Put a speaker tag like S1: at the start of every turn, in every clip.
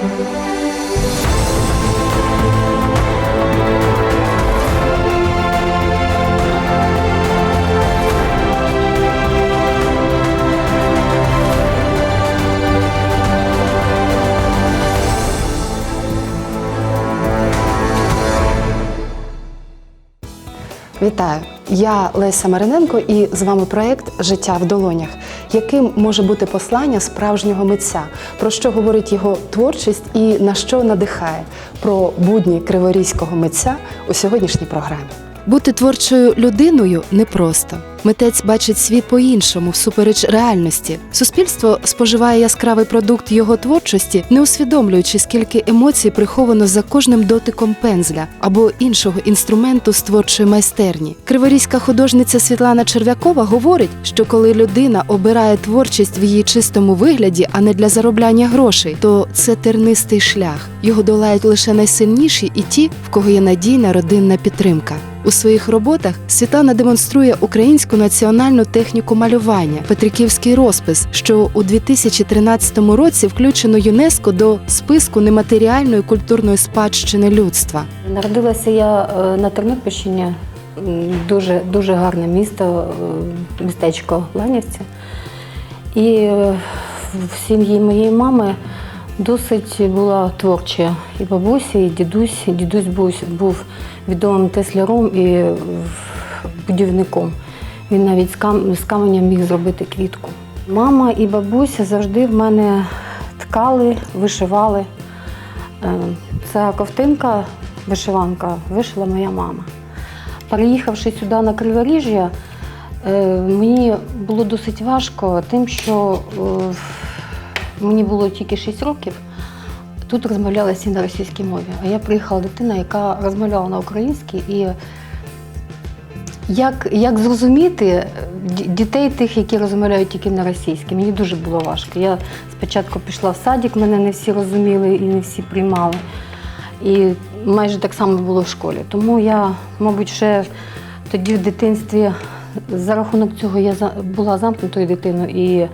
S1: Thank you. Вітаю! Я Леся Мариненко і з вами проект Життя в долонях, яким може бути послання справжнього митця, про що говорить його творчість і на що надихає про будні криворізького митця у сьогоднішній програмі. Бути творчою людиною непросто. Митець бачить світ по-іншому, всупереч реальності. Суспільство споживає яскравий продукт його творчості, не усвідомлюючи, скільки емоцій приховано за кожним дотиком пензля або іншого інструменту з творчої майстерні. Криворізька художниця Світлана Черв'якова говорить, що коли людина обирає творчість в її чистому вигляді, а не для заробляння грошей, то це тернистий шлях. Його долають лише найсильніші і ті, в кого є надійна родинна підтримка. У своїх роботах Світлана демонструє українську національну техніку малювання, Петриківський розпис, що у 2013 році включено ЮНЕСКО до списку нематеріальної культурної спадщини людства.
S2: Народилася я е, на Тернопільщині, дуже, дуже гарне місто, е, містечко Ланівці. І е, в сім'ї моєї мами досить була творча. І бабуся, і дідусь. Дідусь був, відомим тесляром і будівником. Він навіть з каменя міг зробити квітку. Мама і бабуся завжди в мене ткали, вишивали. Е, Ця ковтинка, вишиванка, вишила моя мама. Переїхавши сюди на Криворіжжя, е, мені було досить важко тим, що е, мені було тільки 6 років. Тут розмовляли всі на російській мові. А я приїхала дитина, яка розмовляла на українській. І як, як зрозуміти дітей тих, які розмовляють тільки на російській, мені дуже було важко. Я спочатку пішла в садик, мене не всі розуміли і не всі приймали. І майже так само було в школі. Тому я, мабуть, ще тоді в дитинстві за рахунок цього я була замкнутою дитиною і е,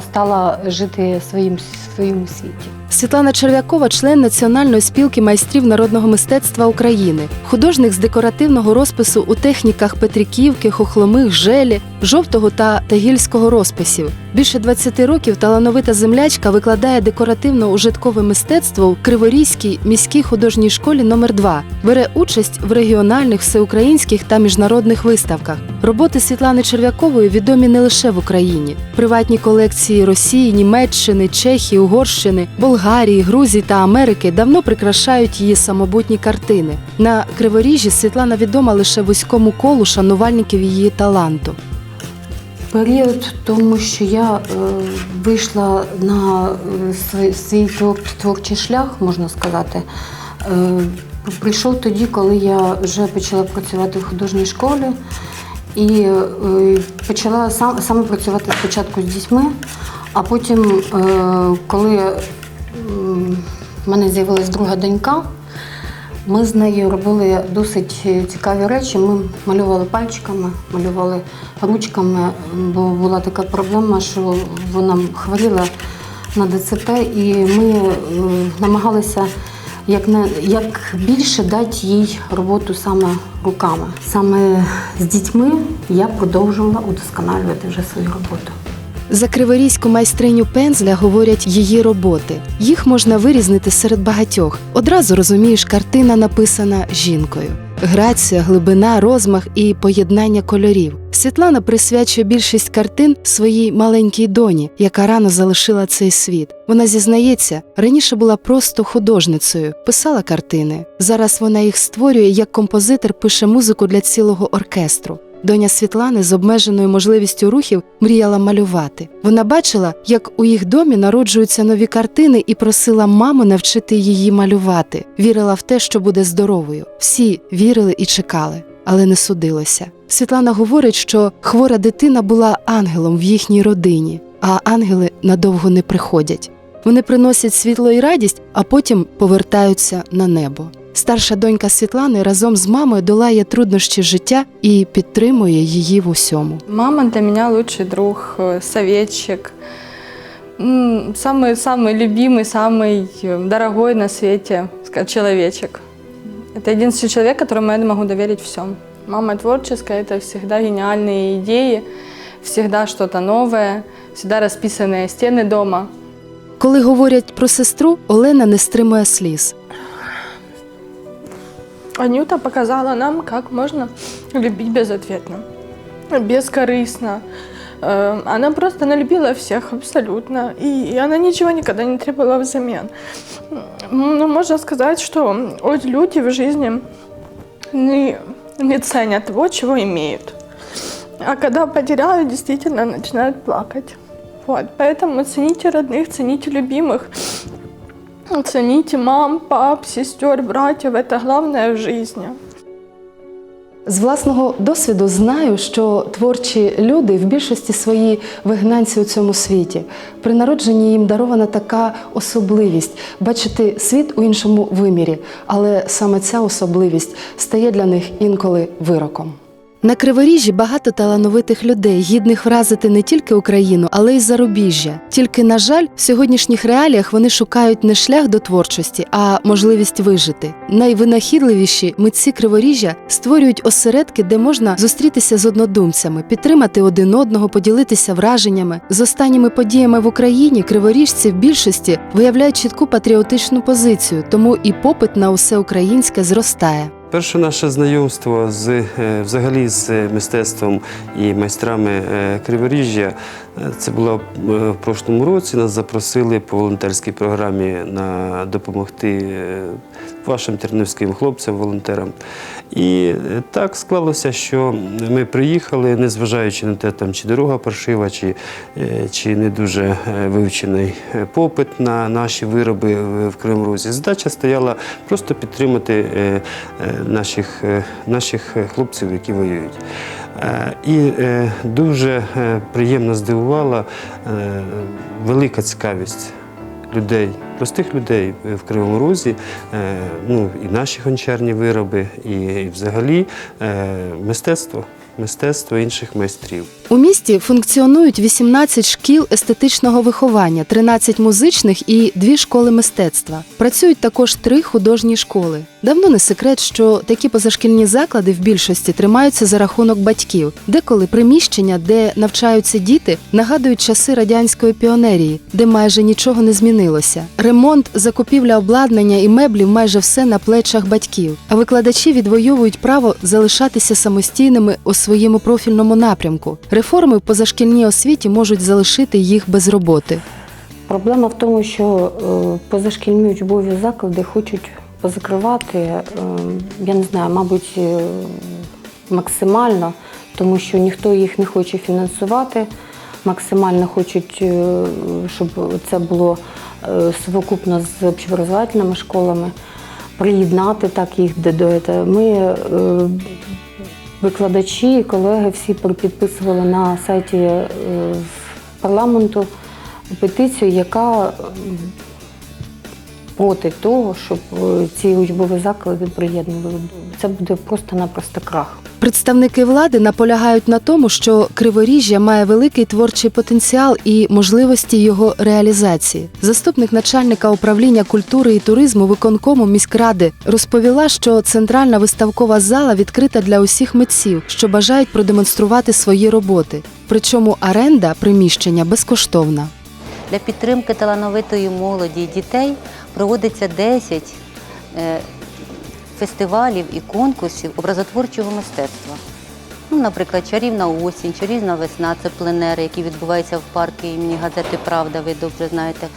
S2: стала жити своїм, своєму світі.
S1: Світлана Черв'якова, член Національної спілки майстрів народного мистецтва України, художник з декоративного розпису у техніках Петриківки, хохломих, желі, жовтого та тагільського розписів. Більше 20 років талановита землячка викладає декоративно-ужиткове мистецтво в Криворізькій міській художній школі номер 2 бере участь в регіональних, всеукраїнських та міжнародних виставках. Роботи Світлани Черв'якової відомі не лише в Україні. Приватні колекції Росії, Німеччини, Чехії, Угорщини, Болгарії, Грузії та Америки давно прикрашають її самобутні картини. На Криворіжжі Світлана відома лише вузькому колу шанувальників її таланту.
S2: Період тому, що я е, вийшла на е, свій, творчий шлях, можна сказати, е, прийшов тоді, коли я вже почала працювати в художній школі і е, почала сам, саме працювати спочатку з дітьми, а потім, е, коли в мене з'явилась друга донька, ми з нею робили досить цікаві речі. Ми малювали пальчиками, малювали ручками, бо була така проблема, що вона хворіла на ДЦП, і ми е, намагалися як, на, як більше дати їй роботу саме руками. Саме з дітьми я продовжувала удосконалювати вже свою роботу.
S1: За криворізьку майстриню пензля говорять її роботи. Їх можна вирізнити серед багатьох. Одразу розумієш, картина написана жінкою. Грація, глибина, розмах і поєднання кольорів. Світлана присвячує більшість картин своїй маленькій доні, яка рано залишила цей світ. Вона зізнається, раніше була просто художницею, писала картини. Зараз вона їх створює як композитор пише музику для цілого оркестру. Доня Світлани з обмеженою можливістю рухів мріяла малювати. Вона бачила, як у їх домі народжуються нові картини, і просила маму навчити її малювати. Вірила в те, що буде здоровою. Всі вірили і чекали, але не судилося. Світлана говорить, що хвора дитина була ангелом в їхній родині, а ангели надовго не приходять. Вони приносять світло і радість, а потім повертаються на небо. Старша донька Світлани разом з мамою долає труднощі життя і підтримує її в усьому.
S3: Мама для меня лучший друг, э, советчик, М, самый, самый любимый, самый э, дорогой на свете ска- человечек. Это единственный человек, которому я могу доверить всем. Мама творческая, это всегда гениальные идеи, всегда что-то новое, всегда расписанные стены дома.
S1: Коли говорять про сестру, Олена не стримує сліз.
S3: Анюта показала нам, как можно любить безответно, бескорыстно. Э, Она просто она любила всех абсолютно, и она ничего никогда не требовала взамен. М, Ну, можно сказать, что люди в жизни не, не ценят того, чего имеют. А когда потеряют, действительно начинают плакать. Вот, поэтому цените родных, цените любимых, цените мам, пап, сестер, братьев. Это главное в жизни.
S1: З власного досвіду знаю, що творчі люди в більшості свої вигнанці у цьому світі. При народженні їм дарована така особливість бачити світ у іншому вимірі, але саме ця особливість стає для них інколи вироком. На Криворіжжі багато талановитих людей, гідних вразити не тільки Україну, але й зарубіжжя. Тільки, на жаль, в сьогоднішніх реаліях вони шукають не шлях до творчості, а можливість вижити. Найвинахідливіші митці Криворіжжя створюють осередки, де можна зустрітися з однодумцями, підтримати один одного, поділитися враженнями. З останніми подіями в Україні криворіжці в більшості виявляють чітку патріотичну позицію, тому і попит на усе українське зростає.
S4: Перше наше знайомство з е, взагалі з мистецтвом і майстрами е, Криворіжжя це було е, в прошлому році. Нас запросили по волонтерській програмі на допомогти е, вашим тернівським хлопцям, волонтерам. І е, так склалося, що ми приїхали, незважаючи на те, там, чи дорога паршива, чи, чи не дуже вивчений попит на наші вироби в Кривому Розі. Задача стояла просто підтримати наших, наших хлопців, які воюють. Е, І е, дуже е, приємно здивувала велика цікавість людей, простих людей в Кривому Розі, ну, і наші гончарні вироби, і, взагалі мистецтво, мистецтво інших майстрів.
S1: У місті функціонують 18 шкіл естетичного виховання, 13 музичних і дві школи мистецтва. Працюють також три художні школи. Давно не секрет, що такі позашкільні заклади в більшості тримаються за рахунок батьків, деколи приміщення, де навчаються діти, нагадують часи радянської піонерії, де майже нічого не змінилося. Ремонт, закупівля обладнання і меблів майже все на плечах батьків. А викладачі відвоюють право залишатися самостійними у своєму профільному напрямку. Реформи в позашкільній освіті можуть залишити їх без роботи.
S2: Проблема в тому, що е, позашкільні учбові заклади хочуть позакривати, е, я не знаю, мабуть, е, максимально, тому що ніхто їх не хоче фінансувати. Максимально хочуть, е, щоб це було е, совокупно з общеобразовательними школами, приєднати так їх до. Ми викладачі і колеги всі підписували на сайті парламенту петицію, яка проти того, щоб е, ці учбові заклади приєднували. Це буде просто-напросто крах.
S1: Представники влади наполягають на тому, що Криворіжжя має великий творчий потенціал і можливості його реалізації. Заступник начальника управління культури і туризму виконкому міськради розповіла, що центральна виставкова зала відкрита для усіх митців, що бажають продемонструвати свої роботи. Причому оренда приміщення безкоштовна.
S5: Для підтримки талановитої молоді і дітей проводиться 10 е, фестивалів і конкурсів образотворчого мистецтва. Ну, наприклад, чарівна осінь, чарівна весна це пленери, які відбуваються в парку імені газети Правда, ви добре знаєте,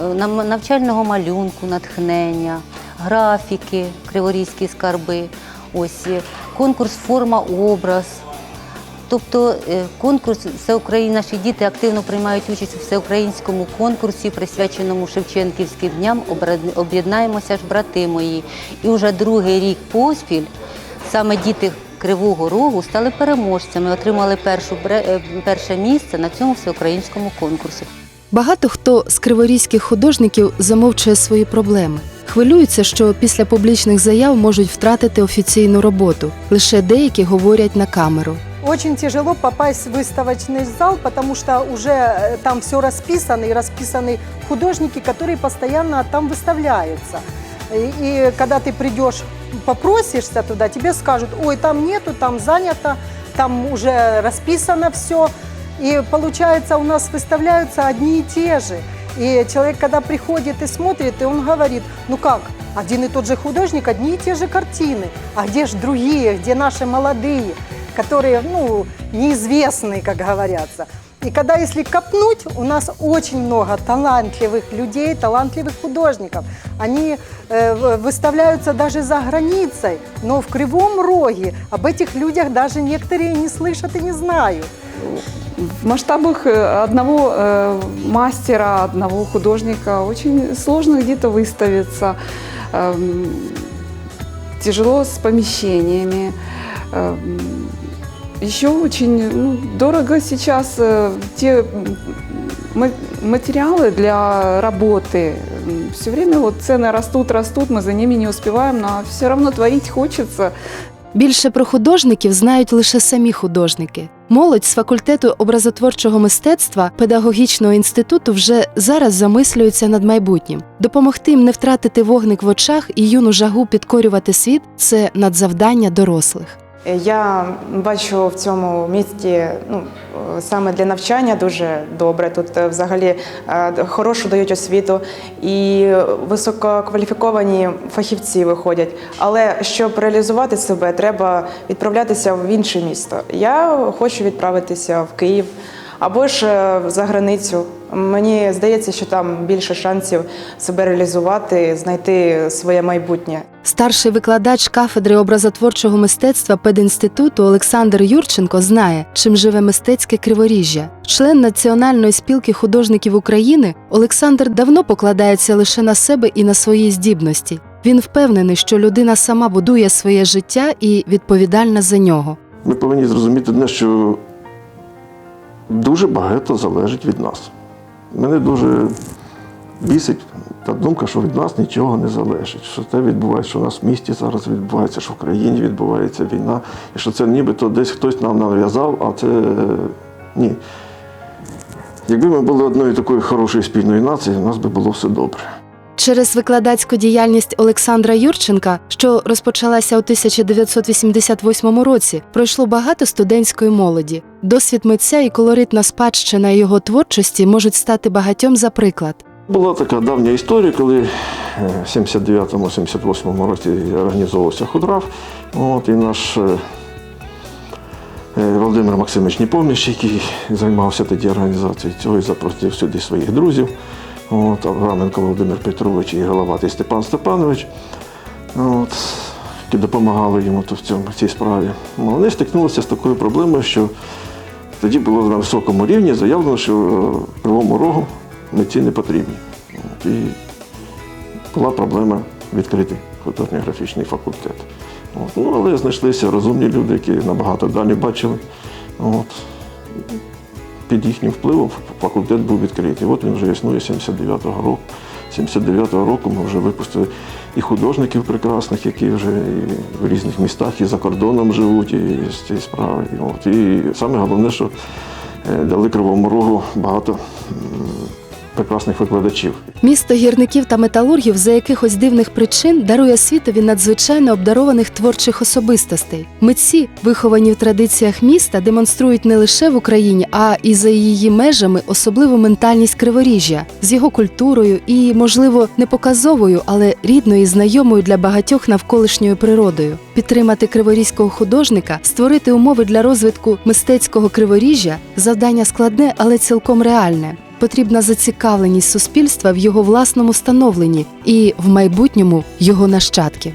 S5: Е, навчального малюнку, натхнення, графіки, криворізькі скарби. Ось е, конкурс Форма образ. Тобто е, конкурс «Всеукраїн- наші діти активно приймають участь у всеукраїнському конкурсі, присвяченому Шевченківським дням «Обра- Об'єднаємося ж, брати мої. І вже другий рік поспіль саме діти Кривого Рогу стали переможцями, отримали першу, е, перше місце на цьому всеукраїнському конкурсі.
S1: Багато хто з криворізьких художників замовчує свої проблеми. хвилюються, що після публічних заяв можуть втратити офіційну роботу. Лише деякі говорять на камеру.
S6: Очень тяжело попасть в выставочный зал, потому что уже э, там все расписано, и расписаны художники, которые постоянно там выставляются. И, и когда ты придешь, попросишься туда, тебе скажут, ой, там нету, там занято, там уже расписано все. И получается, у нас выставляются одни и те же. И человек, когда приходит и смотрит, и он говорит, ну как, один и тот же художник, одни и те же картины, а где же другие, где наши молодые, которые, ну, неизвестные, как говорятся. И когда, если копнуть, у нас очень много талантливых людей, талантливых художников. Они э, выставляются даже за границей, но в Кривом Роге об этих людях даже некоторые не слышат и не знают.
S7: В масштабах э, одного э, мастера, одного художника очень сложно где-то выставиться. Эм, Тяжело с помещениями. Эм, Еще очень ну, дорого сейчас э, те м, ма- материалы для работы. Все время вот цены растут, растут, мы за ними не успеваем, но все равно творить хочется.
S1: Більше про художників знають лише самі художники. Молодь з факультету образотворчого мистецтва педагогічного інституту вже зараз замислюється над майбутнім. Допомогти їм не втратити вогник в очах і юну жагу підкорювати світ це надзавдання дорослих.
S8: Я бачу в цьому місті ну, е, саме для навчання дуже добре. Тут е, взагалі е, хорошу дають освіту і висококваліфіковані фахівці виходять. Але щоб реалізувати себе, треба відправлятися в інше місто. Я хочу відправитися в Київ або ж е, за границю. Мені здається, що там більше шансів себе реалізувати, знайти своє майбутнє.
S1: Старший викладач кафедри образотворчого мистецтва пединституту Олександр Юрченко знає, чим живе мистецьке криворіжжя. Член Національної спілки художників України Олександр давно покладається лише на себе і на свої здібності. Він впевнений, що людина сама будує своє життя і відповідальна за нього.
S9: Ми повинні зрозуміти одне, що дуже багато залежить від нас. Мене дуже бісить та думка, що від нас нічого не залежить. Що те відбувається, що у нас в місті зараз відбувається, що в країні відбувається війна, і що це нібито десь хтось нам нав'язав, а це ні. Якби ми були одною такою хорошою спільною нацією, у нас би було все добре.
S1: Через викладацьку діяльність Олександра Юрченка, що розпочалася у 1988 році, пройшло багато студентської молоді. Досвід митця і колоритна спадщина його творчості можуть стати багатьом за приклад.
S9: Була така давня історія, коли е, в 79-78 році організовувався худрав. От, і наш е, е, Володимир Максимович Непомніч, який займався тоді організацією цього, і запросив сюди своїх друзів. От, Авраменко Володимир Петрович і Головатий Степан Степанович, от, які допомагали йому в цьому, в цій справі. Ну, Вони стикнулися з такою проблемою, що тоді було на високому рівні заявлено, що е, Кривому Рогу митці не потрібні. От, і була проблема відкрити художньо-графічний факультет. От, ну, але знайшлися розумні люди, які набагато далі бачили. От, під їхнім впливом факультет був відкритий. От він вже існує з 79-го року. 79-го року ми вже випустили і художників прекрасних, які вже і в різних містах, і за кордоном живуть, і з цієї справи. І, от, і саме головне, що е, дали Кривому Рогу багато прекрасних викладачів.
S1: Місто гірників та металургів за якихось дивних причин дарує світові надзвичайно обдарованих творчих особистостей. Митці, виховані в традиціях міста, демонструють не лише в Україні, а і за її межами особливу ментальність криворіжжя з його культурою і, можливо, не показовою, але рідною і знайомою для багатьох навколишньою природою. Підтримати криворізького художника, створити умови для розвитку мистецького криворіжжя завдання складне, але цілком реальне. Потрібна зацікавленість суспільства в його власному становленні і в майбутньому його нащадків.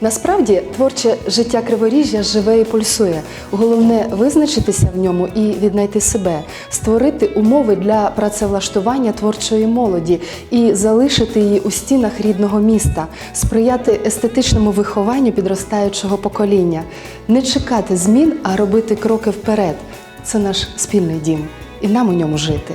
S1: Насправді творче життя Криворіжжя живе і пульсує. Головне визначитися в ньому і віднайти себе, створити умови для працевлаштування творчої молоді і залишити її у стінах рідного міста, сприяти естетичному вихованню підростаючого покоління, не чекати змін, а робити кроки вперед. Це наш спільний дім, і нам у ньому жити.